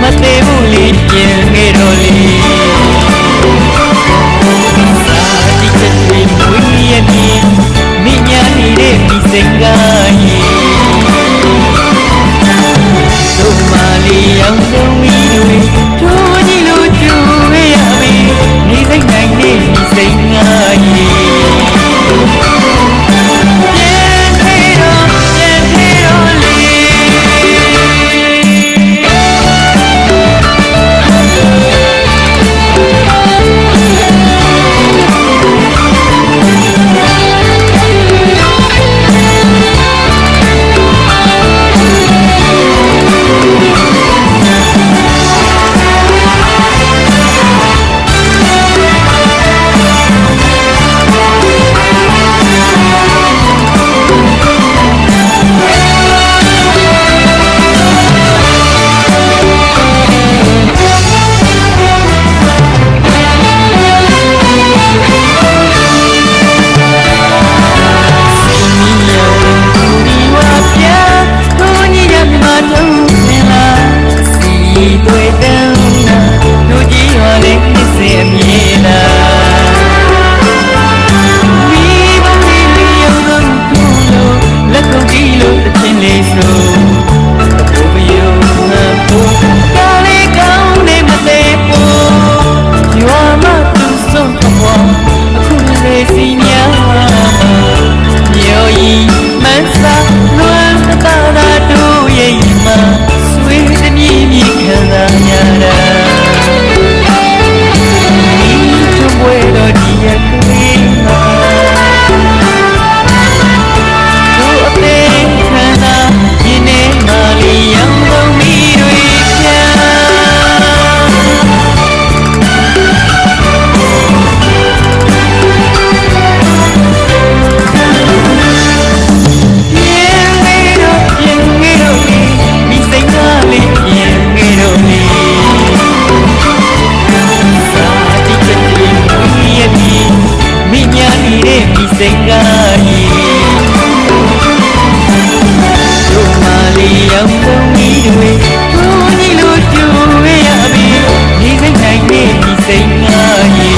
Mate buli, piel ngero li Senhor.